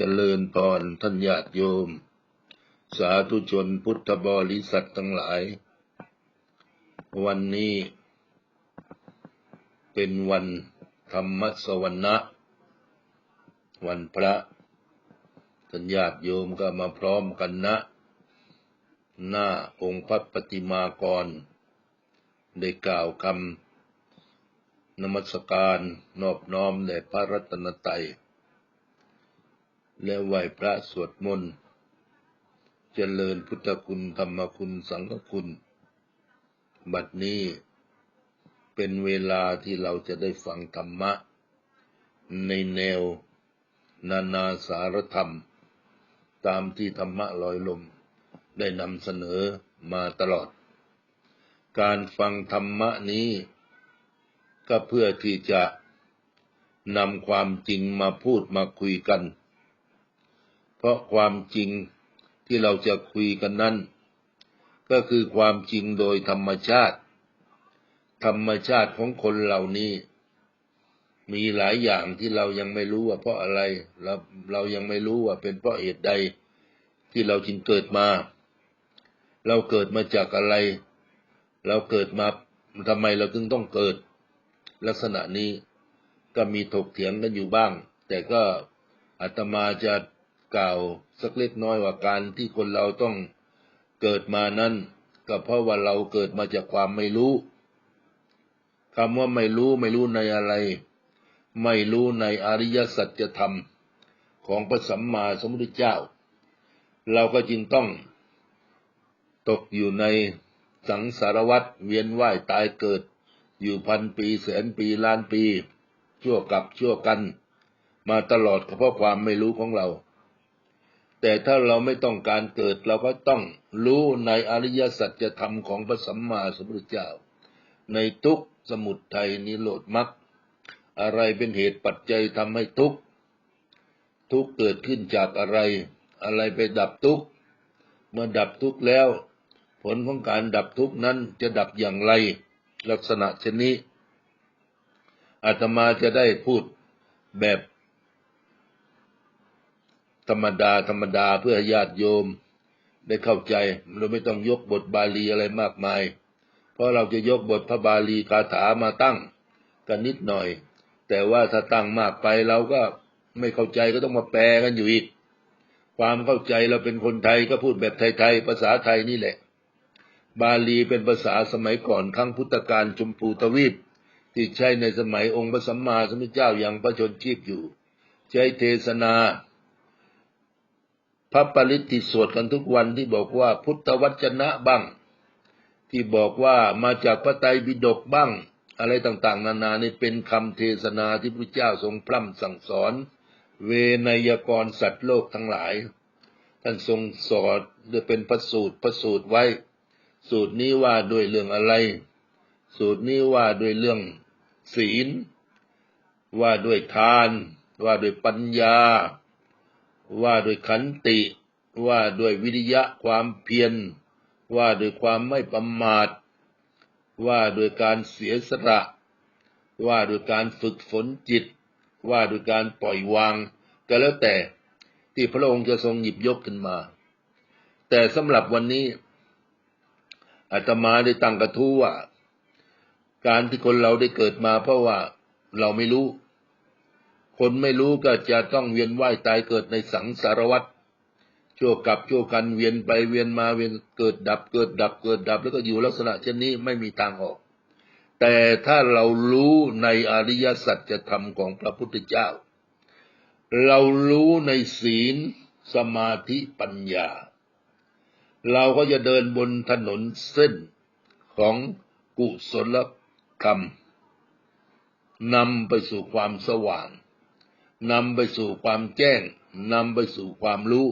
เจริญพรท่านญาติโยม สาธุชนพุทธบริษัททั้งหลาย วันนี้ เป็นวันธรรมสวรรณะ วันพระท่านญาติโยมก็มาพร้อมกันนะ หน้าองค์พระปฏิมากร ได้กล่าวคำนมัสการนอบน้อมแด่พระรัตนตรัย และไหวพระสวดมนต์เจริญพุทธคุณธรรมคุณสังฆคุณ บัดนี้เป็นเวลาที่เราจะได้ฟังธรรมะ ในแนว นานาสารธรรม ตามที่ธรรมะลอยลมได้นำเสนอมาตลอด การฟังธรรมะนี้ ก็เพื่อที่จะนำความจริงมาพูดมาคุยกัน เพราะความจริงที่เราจะคุยกันนั้น ก็คือความจริงโดยธรรมชาติ ธรรมชาติของคนเหล่านี้ มีหลายอย่างที่เรายังไม่รู้ว่าเพราะอะไรเราเรายังไม่รู้ว่าเป็นเพราะเหตุใดที่เราจึงเกิดมา เราเกิดมาจากอะไร เราเกิดมาทำไมเราจึงต้องเกิด ลักษณะนี้ก็มีถกเถียงกันอยู่บ้าง แต่ก็อาตมาจะ กล่าวสักเล็กน้อยว่าการที่คนเราต้องเกิดมานั้นก็เพราะว่าเราเกิดมาจากความไม่รู้คำว่าไม่รู้ไม่รู้ในอะไร ไม่รู้ในอริยสัจธรรมของพระสัมมาสัมพุทธเจ้า เราก็จึงต้องตกอยู่ในสังสารวัฏเวียนว่ายตายเกิด อยู่พันปีแสนปีล้านปี ชั่วกับชั่วกัน มาตลอดเพราะความไม่รู้ของเรา แต่ถ้าเราไม่ต้องการเกิดเราก็ต้องรู้ในอริยสัจธรรมของพระสัมมาสัมพุทธเจ้า ในทุกสมุทัยนิโรธมรรคอะไรเป็นเหตุปัจจัยทำให้ทุกทุกเกิดขึ้นจากอะไร อะไรไปดับทุกเมื่อดับทุกแล้ว ผลของการดับทุกนั้นจะดับอย่างไร ลักษณะชนนี้อาตมาจะได้พูดแบบ ธรรมดาธรรมดาเพื่อญาติโยม ได้เข้าใจเราไม่ต้องยกบทบาลีอะไรมากมาย เพราะเราจะยกบทพระบาลีคาถามาตั้งกันนิดหน่อย แต่ว่าถ้าตั้งมากไปเราก็ไม่เข้าใจก็ต้องมาแปลกันอยู่อีก ความเข้าใจเราเป็นคนไทยก็พูดแบบไทยๆภาษาไทยนี่แหละ บาลีเป็นภาษาสมัยก่อนครั้งพุทธกาลชมพูทวีปที่ใช้ในสมัยองค์พระสัมมาสัมพุทธเจ้าอย่างพระชนชีพอยู่ ใช้เทศนา พระปริตที่สวดกันทุกวันที่บอกว่าพุทธวจนะบ้าง ที่บอกว่ามาจากพระไตรปิฎกบ้าง อะไรต่างๆ นานานี่เป็นคำเทศนาที่พระเจ้าทรงพร่ำสั่งสอน เวนยกรสัตว์โลกทั้งหลาย ท่านทรงสอนด้วยเป็นพระสูตรพระสูตรไว้ สูตรนี้ว่าด้วยเรื่องอะไร สูตรนี้ว่าด้วยเรื่องศีล ว่าด้วยทาน ว่าด้วยปัญญา ว่าด้วยขันติ ว่าด้วยวิริยะความเพียร ว่าด้วยความไม่ประมาท ว่าด้วยการเสียสละ ว่าด้วยการฝึกฝนจิต ว่าด้วยการปล่อยวาง ก็แล้วแต่ที่พระองค์จะทรงหยิบยกขึ้นมา แต่สำหรับวันนี้อาตมาได้ตั้งกระทู้ว่า การที่คนเราได้เกิดมาเพราะว่าเราไม่รู้ คนไม่รู้ก็จะต้องเวียนว่ายตายเกิดในสังสารวัฏชั่วกับชั่วกันเวียนไปเวียนมาเวียนเกิดดับเกิดดับเกิดดับ แล้วก็อยู่ลักษณะเช่นนี้ไม่มีทางออก แต่ถ้าเรารู้ในอริยสัจธรรมของพระพุทธเจ้า เรารู้ในศีลสมาธิปัญญา เราก็จะเดินบนถนนเส้นของกุศลกรรมนำไปสู่ความสว่าง นำไปสู่ความแจ้งนำไปสู่ความรู้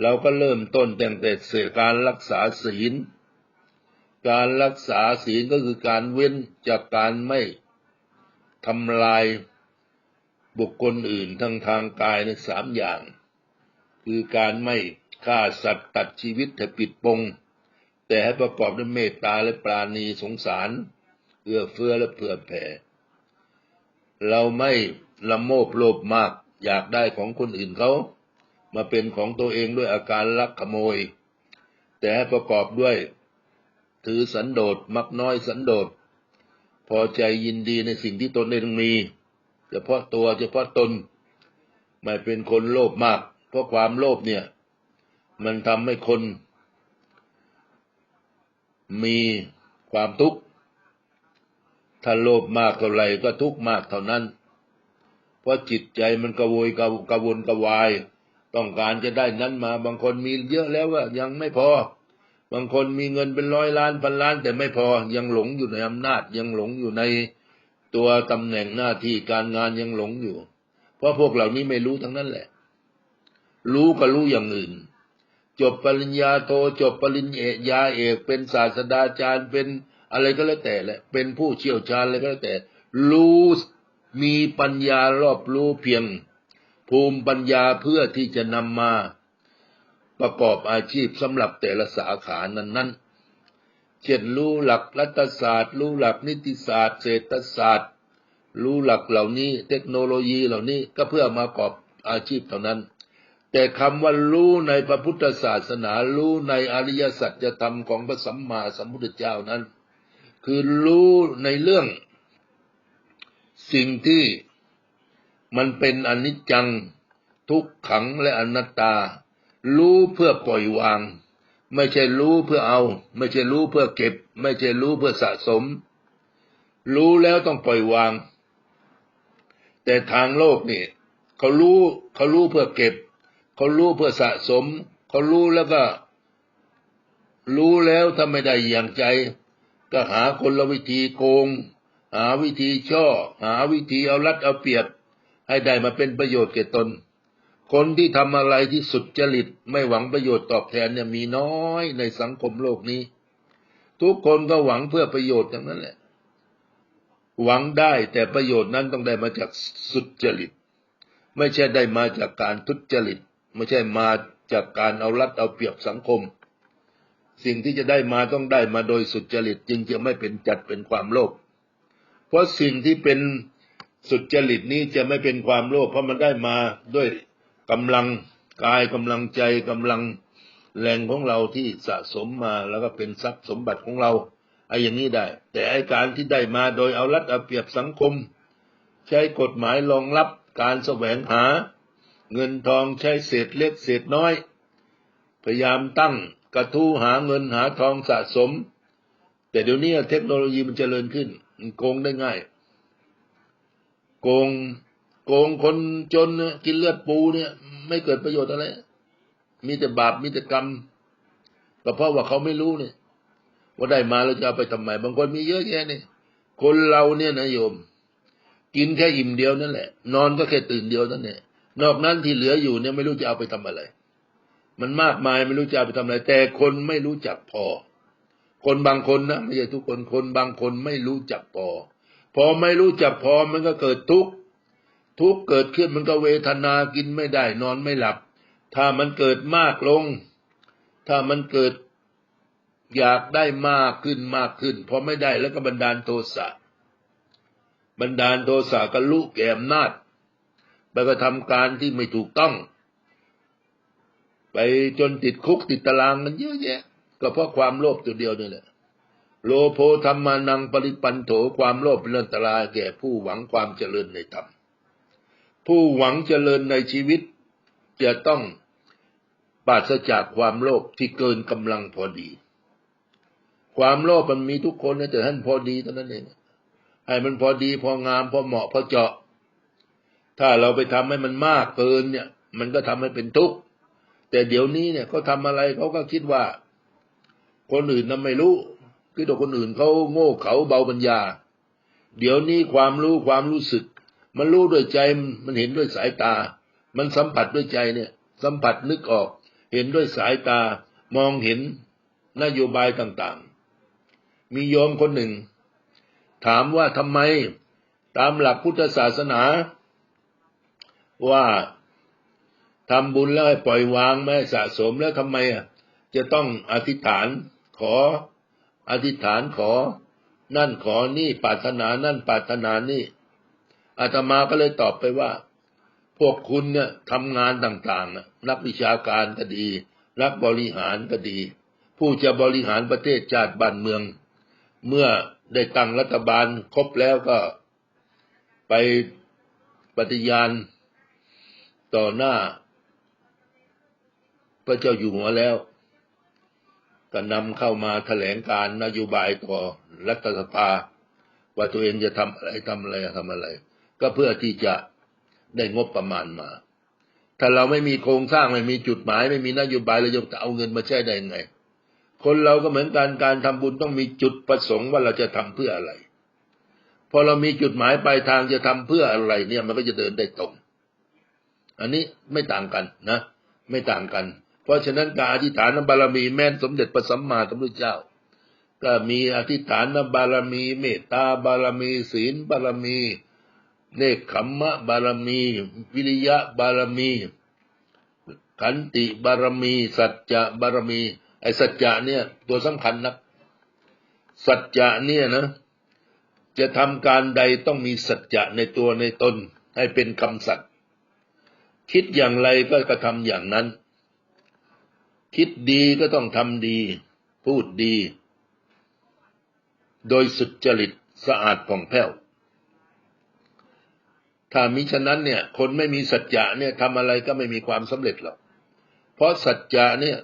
เราก็เริ่มต้นแต่งแต่เสการรักษาศีล การรักษาศีลก็คือการเว้นจากการไม่ทำลายบุคคลอื่นทั้งทางกายในสามอย่าง คือการไม่ฆ่าสัตว์ตัดชีวิตแต่ปิดปง แต่ให้ประกอบด้วยเมตตาและปราณีสงสารเอื้อเฟื้อและเผื่อแผ่เราไม่ ละโมบโลภมาก อยากได้ของคนอื่นเขา มาเป็นของตัวเองด้วยอาการลักขโมย แต่ให้ประกอบด้วย ถือสันโดษมักน้อยสันโดษพอใจยินดีในสิ่งที่ตนเองมีเฉพาะตัวเฉพาะตน ไม่เป็นคนโลภมาก เพราะความโลภเนี่ย มันทำให้คน มีความทุกข์ถ้าโลภมากเท่าไหร่ก็ทุกข์มากเท่านั้น เพราะจิตใจมันกระวนกระกระวนกระวาย ต้องการจะได้นั้นมา บางคนมีเยอะแล้วว่ายังไม่พอ บางคนมีเงินเป็นร้อยล้านพันล้าน แต่ไม่พอยังหลงอยู่ในอำนาจ ยังหลงอยู่ในตัวตำแหน่งหน้าที่การงานยังหลงอยู่ เพราะพวกเหล่านี้ไม่รู้ทั้งนั้นแหละ รู้ก็รู้อย่างอื่น จบปริญญาโทจบปริญญาเอกเป็นศาสตราจารย์เป็นอะไรก็แล้วแต่แหละ เป็นผู้เชี่ยวชาญอะไรก็แล้วแต่ รู้ มีปัญญารอบรู้เพียง ภูมิปัญญาเพื่อที่จะนำมาประกอบอาชีพสำหรับแต่ละสาขานั้นนั้นเช่นรู้หลักรัฐศาสตร์ รู้หลักนิติศาสตร์ เศรษฐศาสตร์ รู้หลักเหล่านี้ เทคโนโลยีเหล่านี้ก็เพื่อมาประกอบอาชีพเท่านั้น แต่คำว่ารู้ในพระพุทธศาสนา รู้ในอริยสัจธรรมของพระสัมมาสัมพุทธเจ้านั้น คือรู้ในเรื่อง สิ่งที่มันเป็นอนิจจัง ทุกขังและอนัตตา รู้เพื่อปล่อยวาง ไม่ใช่รู้เพื่อเอา ไม่ใช่รู้เพื่อเก็บ ไม่ใช่รู้เพื่อสะสม รู้แล้วต้องปล่อยวาง แต่ทางโลกนี่เขารู้เขารู้เพื่อเก็บ เขารู้เพื่อสะสม เขารู้แล้วก็ รู้แล้วถ้าไม่ได้อย่างใจ ก็หาคนละวิธีโกง หาวิธีช่อ หาวิธีเอารัดเอาเปรียบ ให้ได้มาเป็นประโยชน์แก่ตน คนที่ทำอะไรที่สุดจริตไม่หวังประโยชน์ตอบแทนเนี่ยมีน้อยในสังคมโลกนี้ ทุกคนก็หวังเพื่อประโยชน์ทั้งนั้นแหละ หวังได้แต่ประโยชน์นั้นต้องได้มาจากสุดจริต ไม่ใช่ได้มาจากการทุจริต ไม่ใช่มาจากการเอารัดเอาเปรียบสังคม สิ่งที่จะได้มาต้องได้มาโดยสุจริตจึงจะไม่เป็นจัดเป็นความโลภ เพราะสิ่งที่เป็นสุจริตนี้จะไม่เป็นความโลภเพราะมันได้มาด้วยกำลังกายกำลังใจกำลังแรงของเราที่สะสมมาแล้วก็เป็นทรัพย์สมบัติของเราไอ้อย่างนี้ได้ แต่ไอ้การที่ได้มาโดยเอารัดเอาเปรียบสังคม ใช้กฎหมายรองรับการแสวงหา เงินทองใช้เศษเล็กเศษน้อย พยายามตั้งกระทู้หาเงินหาทองสะสม แต่เดี๋ยวนี้เทคโนโลยีมันเจริญขึ้น โกงได้ง่าย โกง โกงคนจนเนี่ยกินเลือดปูเนี่ย ไม่เกิดประโยชน์อะไร มีแต่บาปมีแต่กรรมก็เพราะว่าเขาไม่รู้เนี่ยว่าได้มาแล้วจะเอาไปทำไมบางคนมีเยอะแยะเนี่ยคนเราเนี่ยนะโยม กินแค่อิ่มเดียวนั่นแหละ นอนก็แค่ตื่นเดียวนั่นแหละนอกนั้นที่เหลืออยู่เนี่ยไม่รู้จะเอาไปทำอะไร มันมากมายไม่รู้จะเอาไปทำอะไร แต่คนไม่รู้จักพอ คนบางคนนะไม่ใช่ทุกคนคนบางคนไม่รู้จักพอ พอไม่รู้จักพอมันก็เกิดทุกข์ทุกข์เกิดขึ้นมันก็เวทนากินไม่ได้นอนไม่หลับ ถ้ามันเกิดมากลง ถ้ามันเกิดอยากได้มากขึ้นมากขึ้นพอไม่ได้แล้วก็บันดาลโทสะบันดาลโทสะก็ลุแก่อำนาจไปกระทำการที่ไม่ถูกต้อง ไปจนติดคุกติดตารางมันเยอะแยะ ก็เพราะความโลภตัวเดียวนี่แหละโลโภธรรมานังปริปันโถความโลภเป็นอันตรายแก่ผู้หวังความเจริญในธรรมผู้หวังเจริญในชีวิต จะต้องปราศจากความโลภที่เกินกำลังพอดี ความโลภมันมีทุกคนนะแต่ท่านพอดีเท่านั้นเองให้มันพอดีพองามพอเหมาะพอเจาะ ถ้าเราไปทำให้มันมากเกินเนี่ย มันก็ทำให้เป็นทุกข์แต่เดี๋ยวนี้เนี่ยเขาทาอะไรเขาก็คิดว่า คนอื่นนั้นไม่รู้ คือตัวคนอื่นเขาโง่เขาเบาปัญญา เดี๋ยวนี้ความรู้ความรู้สึก มันรู้ด้วยใจมันเห็นด้วยสายตา มันสัมผัสด้วยใจเนี่ย สัมผัสนึกออก เห็นด้วยสายตามองเห็นนโยบายต่างๆ มีโยมคนหนึ่ง ถามว่าทำไมตามหลักพุทธศาสนา ว่าทำบุญแล้วให้ปล่อยวางไม่สะสมแล้วทำไมอะ จะต้องอธิษฐานขออธิษฐานขอ นั่นขอนี่ปรารถนานั่นปรารถนานี่อาตมาก็เลยตอบไปว่า พวกคุณเนี่ยทำงานต่างๆ นักวิชาการก็ดี นักบริหารก็ดี ผู้จะบริหารประเทศชาติบ้านเมือง เมื่อได้ตั้งรัฐบาลครบแล้วก็ไปปฏิญาณต่อหน้า พระเจ้าอยู่หัวแล้ว ก็นำเข้ามาแถลงการนโยบายต่อรัฐสภา ว่าตัวเองจะทำอะไรทำอะไรทำอะไร ก็เพื่อที่จะได้งบประมาณมา ถ้าเราไม่มีโครงสร้างไม่มีจุดหมาย ไม่มีนโยบายเราจะเอาเงินมาใช้ได้ยังไง คนเราก็เหมือนกันการทำบุญต้องมีจุดประสงค์ว่าเราจะทำเพื่ออะไร พอเรามีจุดหมายปลายทางจะทำเพื่ออะไรเนี่ยมันก็จะเดินได้ตรง อันนี้ไม่ต่างกันนะ ไม่ต่างกัน เพราะฉะนั้นการอธิษฐานบารมีแม่นสมเด็จพระสัมมาสัมพุทธเจ้า ก็มีอธิษฐานบารมีเมตตาบารมีศีลบารมีเนคขมมะบารมี วิริยะบารมี ขันติบารมี สัจจะบารมี ไอ้สัจจะเนี่ยตัวสำคัญนะสัจจะเนี่ยนะ จะทำการใดต้องมีสัจจะในตัวในตน ให้เป็นคำสัตย์คิดอย่างไรก็กระทำอย่างนั้น คิดดีก็ต้องทำดี พูดดี โดยสุจริตสะอาดผ่องแผ้ว ถ้ามิฉะนั้นเนี่ย คนไม่มีสัจจะเนี่ยทำอะไรก็ไม่มีความสำเร็จหรอก เพราะสัจจะเนี่ย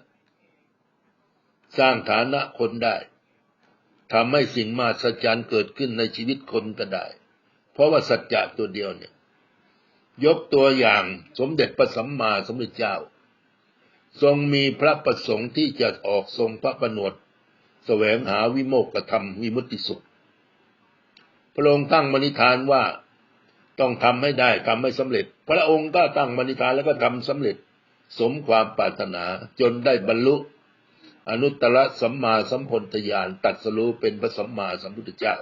สร้างฐานะคนได้ทำให้สิ่งมาสัจจ์เกิดขึ้นในชีวิตคนก็ได้ เพราะว่าสัจจะตัวเดียวเนี่ย ยกตัวอย่างสมเด็จพระสัมมาสัมพุทธเจ้า ทรงมีพระประสงค์ที่จะออกทรงพระประนวดแสวงหาวิโมกขธรรมวิมุตติสุข พระองค์ตั้งมณิธานว่าต้องทำให้ได้ทำให้สำเร็จ พระองค์ก็ตั้งมณิธานแล้วก็ทำสำเร็จ สมความปรารถนาจนได้บรรลุ อนุตตรสัมมาสัมพนธญาณตัดสรู้เป็นพระสัมมาสัมพุทธเจ้า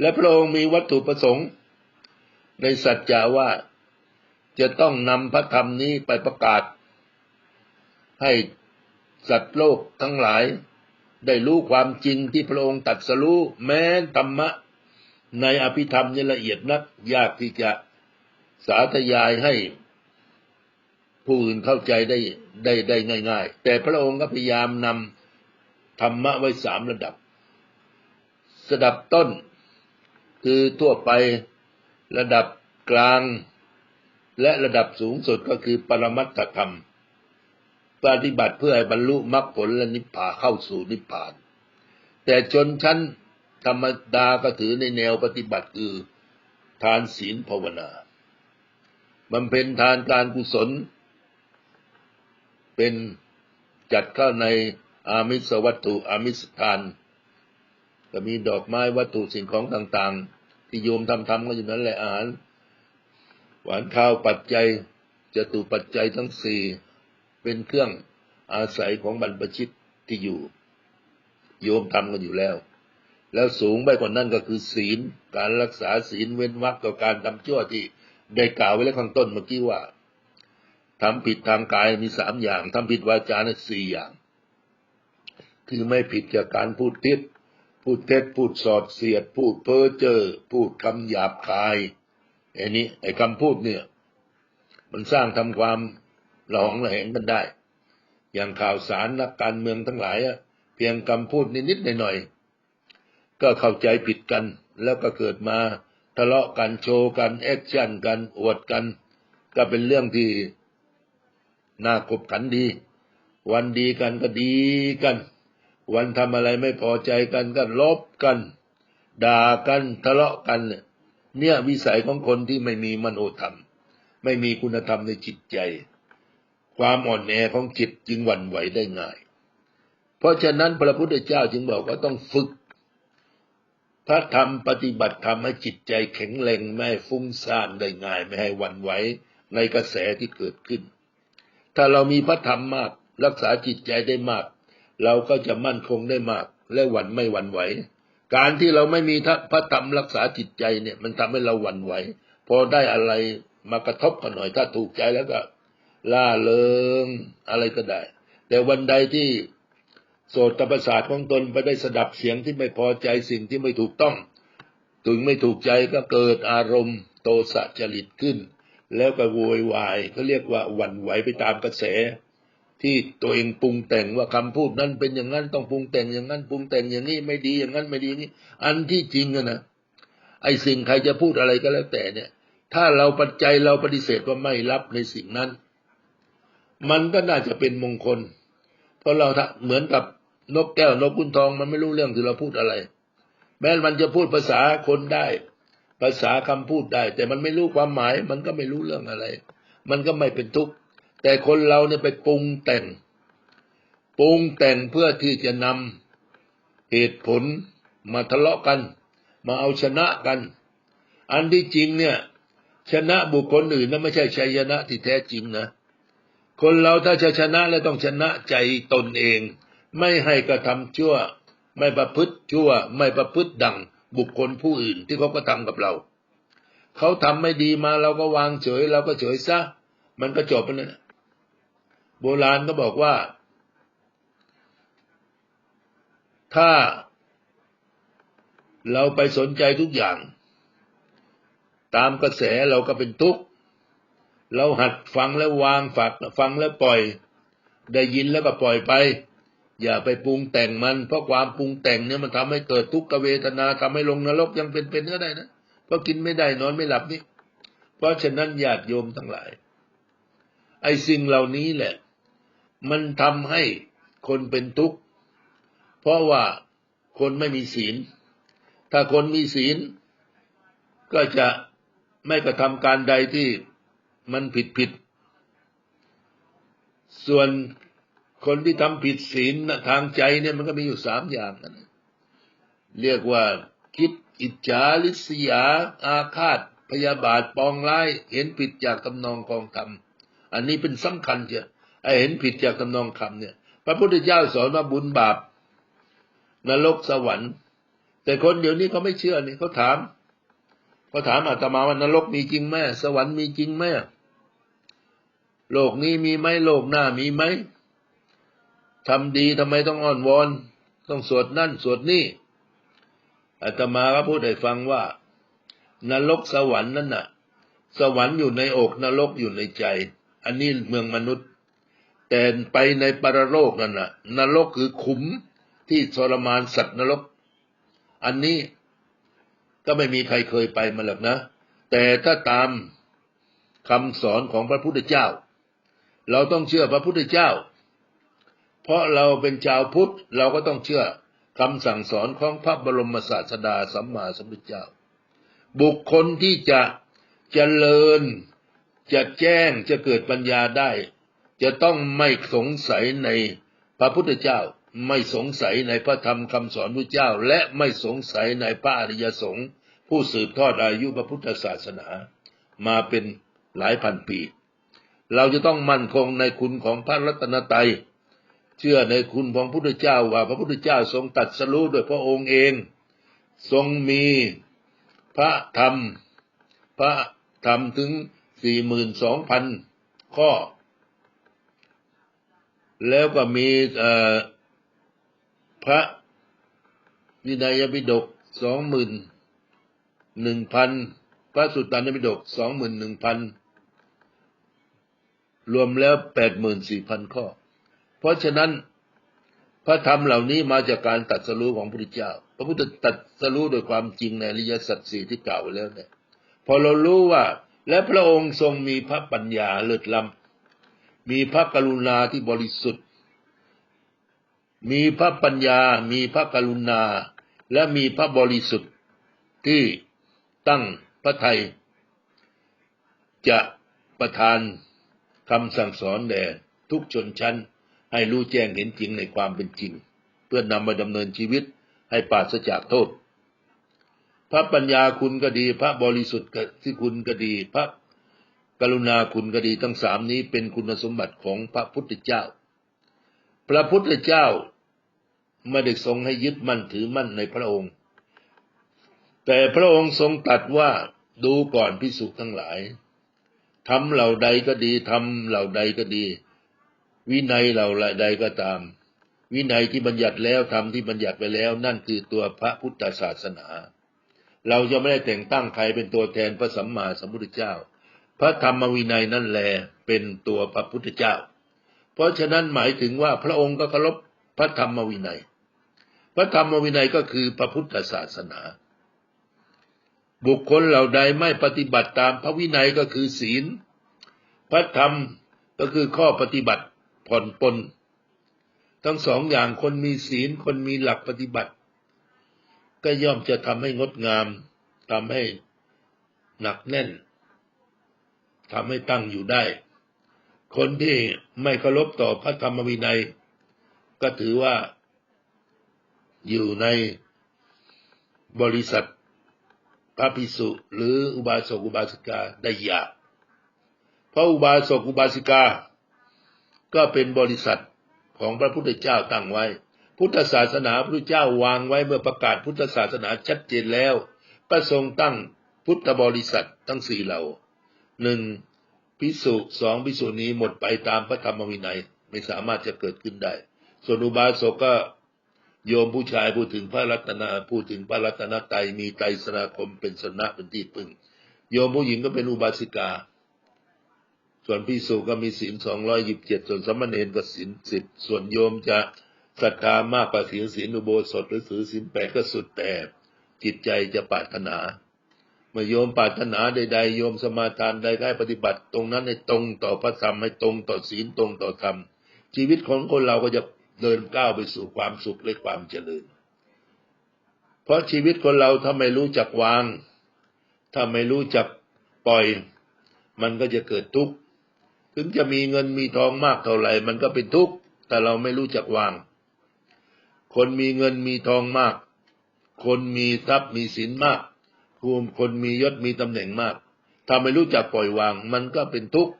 และพระองค์มีวัตถุประสงค์ ในสัจจาว่าจะต้องนำพระธรรมนี้ไปประกาศ ให้สัตว์โลกทั้งหลาย ได้รู้ความจริงที่พระองค์ตัดสรู้แม้ธรรมะ ในอภิธรรมนี่ละเอียดนัก ยากที่จะสาธยายให้ผู้อื่นเข้าใจได้ได้ได้ง่าย ๆ แต่พระองค์ก็พยายามนำธรรมะไว้สามระดับระดับต้น คือทั่วไประดับกลาง และระดับสูงสุดก็คือปรมัตถธรรม ปฏิบัติเพื่อให้บรรลุมรรคผลและนิพพานเข้าสู่นิพพาน แต่จนชั้นธรรมดาก็ถือในแนวปฏิบัติคือทานศีลภาวนาบำเพ็ญทานการกุศล เป็นจัดเข้าในอามิสวัตถุอามิสทานก็มีดอกไม้วัตถุสิ่งของต่างๆ ที่โยมทำทำก็อยู่นั้นแหละอาหาร หวานข้าวปัจจัยจะตุปัจจัยทั้งสี่ เป็นเครื่องอาศัยของบรรพชิตที่อยู่ โยมทำกันอยู่แล้ว แล้วสูงไปกว่านั้นก็คือศีล การรักษาศีลเว้นวรรคกับการทำชั่วที่ได้กล่าวไว้แล้วข้างต้นเมื่อกี้ว่าทำผิดทางกายมีสามอย่างทำผิดวาจาในสี่อย่าง คือไม่ผิดจากการพูดเท็จพูดเท็จพูดสอดเสียด พูดเพ้อเจ้อพูดคำหยาบคายไอ้นี้ไอ้คำพูดเนี่ย มันสร้างทำความ หลองระแหงกันได้ อย่างข่าวสารนักการเมืองทั้งหลายเพียงคำพูดนิดๆหน่อยๆก็เข้าใจผิดกันแล้วก็เกิดมาทะเลาะกันโชว์กันแอคชั่นกันอวดกัน ก็เป็นเรื่องที่น่าขบขันดี วันดีกันก็ดีกัน วันทำอะไรไม่พอใจกันก็ลบกัน ด่ากันทะเลาะกัน เนี่ยเนี่ยวิสัยของคนที่ไม่มีมโนธรรม ไม่มีคุณธรรมในจิตใจ ความอ่อนแอของจิตจึงหวั่นไหวได้ง่าย เพราะฉะนั้นพระพุทธเจ้าจึงบอกว่าต้องฝึกพระธรรมปฏิบัติธรรมให้จิตใจแข็งแรงไม่ฟุ้งซ่านได้ง่าย ไม่ให้หวั่นไหวในกระแสที่เกิดขึ้น ถ้าเรามีพระธรรมมาก รักษาจิตใจได้มาก เราก็จะมั่นคงได้มาก และหวั่นไม่หวั่นไหว การที่เราไม่มีพระธรรมรักษาจิตใจเนี่ย มันทำให้เราหวั่นไหว พอได้อะไรมากระทบกันหน่อย ถ้าถูกใจแล้วก็ ล่าเริงอะไรก็ได้ แต่วันใดที่โสตประสาทของตนไปได้สดับเสียงที่ไม่พอใจสิ่งที่ไม่ถูกต้อง ถึงไม่ถูกใจก็เกิดอารมณ์โตสะจริตขึ้น แล้วก็โวยวายเขาเรียกว่าหวั่นไหวไปตามกระแส ที่ตัวเองปรุงแต่งว่าคำพูดนั้นเป็นอย่างนั้นต้องปรุงแต่งอย่างนั้นปรุงแต่งอย่างนี้ไม่ดีอย่างนั้นไม่ดีนี้อันที่จริงอะนะไอ้สิ่งใครจะพูดอะไรก็แล้วแต่เนี่ย ถ้าเราปัจจัยเราปฏิเสธว่าไม่รับในสิ่งนั้น มันก็น่าจะเป็นมงคล เพราะเราเหมือนกับนกแก้วนกกุนทองมันไม่รู้เรื่องที่เราพูดอะไร แม้มันจะพูดภาษาคนได้ ภาษาคำพูดได้ แต่มันไม่รู้ความหมาย มันก็ไม่รู้เรื่องอะไร มันก็ไม่เป็นทุกข์แต่คนเราเนี่ยไปปรุงแต่งปรุงแต่งเพื่อที่จะนำเหตุผลมาทะเลาะกัน มาเอาชนะกัน อันที่จริงเนี่ย ชนะบุคคลอื่นนั้นไม่ใช่ชัยชนะที่แท้จริงนะ คนเราถ้าจะชนะแล้วต้องชนะใจตนเอง ไม่ให้กระทำชั่ว ไม่ประพฤติชั่ว ไม่ประพฤติดังบุคคลผู้อื่นที่เขาก็ทำกับเรา เขาทำไม่ดีมาเราก็วางเฉยเราก็เฉยซะ มันก็จบไปแล้วนโบราณก็บอกว่า ถ้าเราไปสนใจทุกอย่าง ตามกระแสเราก็เป็นทุกข์ เราหัดฟังแล้ววางฝักฟังแล้วปล่อย ได้ยินแล้วก็ปล่อยไป อย่าไปปรุงแต่งมัน เพราะความปรุงแต่งเนี่ยมันทำให้เกิดทุกขเวทนาทำให้ลงนรกยังเป็นๆก็ได้นะเพราะกินไม่ได้นอนไม่หลับนี่เพราะฉะนั้นญาติโยมทั้งหลาย ไอ้สิ่งเหล่านี้แหละ มันทำให้คนเป็นทุกข์เพราะว่าคนไม่มีศีล ถ้าคนมีศีล ก็จะไม่กระทำการใดที่ มันผิดผิด ส่วนคนที่ทำผิดศีลทางใจเนี่ยมันก็มีอยู่สามอย่างนะเรียกว่าคิดอิจฉาลิษยา อาฆาต พยาบาทปองร้าย เห็นผิดจากตำนองกองธรรม อันนี้เป็นสำคัญเจ้ะไอเห็นผิดจากตำนองคำเนี่ย พระพุทธเจ้าสอนว่าบุญบาป นรกสวรรค์ แต่คนเดี๋ยวนี้เขาไม่เชื่อนี่เขาถามเขาถามอาตมาว่านรกมีจริงไหมสวรรค์มีจริงไหม โลกนี้มีไหมโลกหน้ามีไหมทำดีทำไมต้องอ้อนวอน ต้องสวดนั่นสวดนี่อาตมาก็พูดให้ฟังว่า นรกสวรรค์นั่นน่ะ สวรรค์อยู่ในอกนรกอยู่ในใจ อันนี้เมืองมนุษย์ แต่ไปในปรโลกนั่นน่ะ นรกคือขุมที่ทรมานสัตว์นรก อันนี้ก็ไม่มีใครเคยไปมาหรอกนะ แต่ถ้าตามคำสอนของพระพุทธเจ้า เราต้องเชื่อพระพุทธเจ้า เพราะเราเป็นชาวพุทธเราก็ต้องเชื่อคำสั่งสอนของพระบรมศาสดาสัมมาสัมพุทธเจ้า บุคคลที่จะจะเจริญ จะแจ้งจะเกิดปัญญาได้ จะต้องไม่สงสัยในพระพุทธเจ้า ไม่สงสัยในพระธรรมคำสอนพระเจ้า และไม่สงสัยในพระอริยสงฆ์ผู้สืบทอดอายุพระพุทธศาสนา มาเป็นหลายพันปี เราจะต้องมั่นคงในคุณของพระรัตนตรัย เชื่อในคุณของพระพุทธเจ้าว่าพระพุทธเจ้าทรงตัดสรู้โดยพระองค์เอง ทรงมีพระธรรม พระธรรมถึงสี่หมื่นสองพันข้อ แล้วก็มีพระวินัยปิฎกสองหมื่นหนึ่งพันพระสุตตานปิฎกสองหมื่นหนึ่งพัน รวมแล้วแปดหมื่นสี่พันข้อ เพราะฉะนั้นพระธรรมเหล่านี้มาจากการตัดสรู้ของพระพุทธเจ้า พระพุทธตัดสรู้โดยความจริงในริยสัจสี่ที่กล่าวไว้แล้วเนี่ย พอเรารู้ว่าและพระองค์ทรงมีพระปัญญาเลิศล้ำมีพระกรุณาที่บริสุทธิ์ มีพระปัญญา มีพระกรุณา และมีพระบริสุทธิ์ที่ตั้งพระไทยจะประทาน คำสั่งสอนแด่ทุกชนชั้น ให้รู้แจ้งเห็นจริงในความเป็นจริง เพื่อนำมาดำเนินชีวิตให้ปราศจากโทษ พระปัญญาคุณก็ดี พระบริสุทธิ์ที่คุณก็ดี พระกรุณาคุณก็ดีทั้งสามนี้เป็นคุณสมบัติของพระพุทธเจ้า พระพุทธเจ้าไม่ได้ทรงให้ยึดมั่นถือมั่นในพระองค์ แต่พระองค์ทรงตัดว่าดูก่อนพิสุทั้งหลาย ทำเหล่าใดก็ดีทำเหล่าใดก็ดี วินัยเหล่าใดก็ตาม วินัยที่บัญญัติแล้วทำที่บัญญัติไปแล้ว นั่นคือตัวพระพุทธศาสนา เราจะไม่ได้แต่งตั้งใครเป็นตัวแทนพระสัมมาสัมพุทธเจ้า พระธรรมวินัยนั่นแหละเป็นตัวพระพุทธเจ้า เพราะฉะนั้นหมายถึงว่าพระองค์ก็เคารพพระธรรมวินัย พระธรรมวินัยก็คือพระพุทธศาสนา บุคคลเหล่าใดไม่ปฏิบัติตามพระวินัยก็คือศีล พระธรรมก็คือข้อปฏิบัติผ่อนปลนทั้งสองอย่างคนมีศีลคนมีหลักปฏิบัติ ก็ย่อมจะทำให้งดงามทำให้หนักแน่นทำให้ตั้งอยู่ได้ คนที่ไม่เคารพต่อพระธรรมวินัย ก็ถือว่าอยู่ในบริษัท พระภิกษุหรืออุบาสกอุบาสิกาได้ยาก เพราะอุบาสกอุบาสิกา ก็เป็นบริษัทของพระพุทธเจ้าตั้งไว้ พุทธศาสนาพระพุทธเจ้าวางไว้เมื่อประกาศพุทธศาสนาชัดเจนแล้วก็ทรงตั้งพุทธบริษัททั้งสี่เหล่าหนึ่งพิสุสองพิสุนี้หมดไปตามพระธรรมวินัยไม่สามารถจะเกิดขึ้นได้ ส่วนอุบาสกก็ โยมผู้ชายพูดถึงพระรัตนาพูดถึงพระรัตนตรัยมีไตรสนาคมเป็นสนะเป็นที่พึ่ง โยมผู้หญิงก็เป็นอุบาสิกา ส่วนพิสุก็มีศีลสองร้อยยิบเจ็ดส่วนสมณเณรก็ศีลสิบส่วนโยมจะศรัทธามากกว่าศีลศีลอุโบสถหรือถือศีลแปดก็สุดแต่จิตใจจะปรารถนาเมื่อโยมปรารถนาใดๆโยมสมาทานใดได้ปฏิบัติ ตรงนั้นให้ตรงต่อพระธรรมให้ตรงต่อศีลตรงต่อธรรมชีวิตของคนเราก็จะ เดินก้าวไปสู่ความสุขและความเจริญ เพราะชีวิตคนเราถ้าไม่รู้จักวาง ถ้าไม่รู้จักปล่อย มันก็จะเกิดทุกข์ ถึงจะมีเงินมีทองมากเท่าไหร่ มันก็เป็นทุกข์ แต่เราไม่รู้จักวาง คนมีเงินมีทองมาก คนมีทรัพย์มีสินมากคนมียศมีตำแหน่งมาก ถ้าไม่รู้จักปล่อยวาง มันก็เป็นทุกข์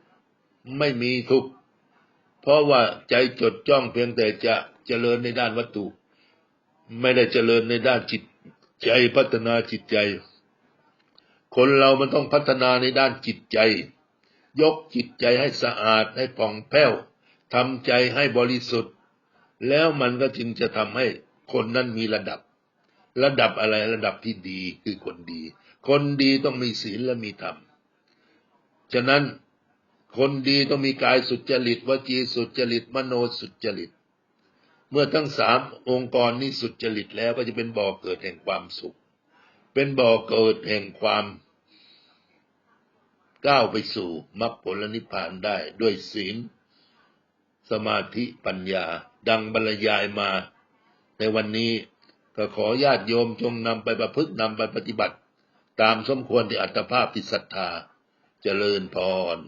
ไม่มีทุกข์ เพราะว่าใจจดจ้องเพียงแต่จะเจริญในด้านวัตถุ ไม่ได้เจริญในด้านจิตใจพัฒนาจิตใจ คนเรามันต้องพัฒนาในด้านจิตใจ ยกจิตใจให้สะอาดให้ผ่องแผ้วทำใจให้บริสุทธิ์ แล้วมันก็จึงจะทำให้คนนั้นมีระดับ ระดับอะไรระดับที่ดีคือคนดี คนดีต้องมีศีลและมีธรรม ฉะนั้น คนดีต้องมีกายสุจริตวจีสุจริต มโนสุจริต เมื่อทั้งสามองค์กรนี้สุจริตแล้วก็จะเป็นบ่อเกิดแห่งความสุข เป็นบ่อเกิดแห่งความก้าวไปสู่มรรคผลนิพพานได้ด้วยศีล สมาธิปัญญา ดังบรรยายมา ในวันนี้ก็ขอญาติโยมจงนำไปประพฤตินำไปปฏิบัติ ตามสมควรที่อัตภาพที่ศรัทธาเจริญพร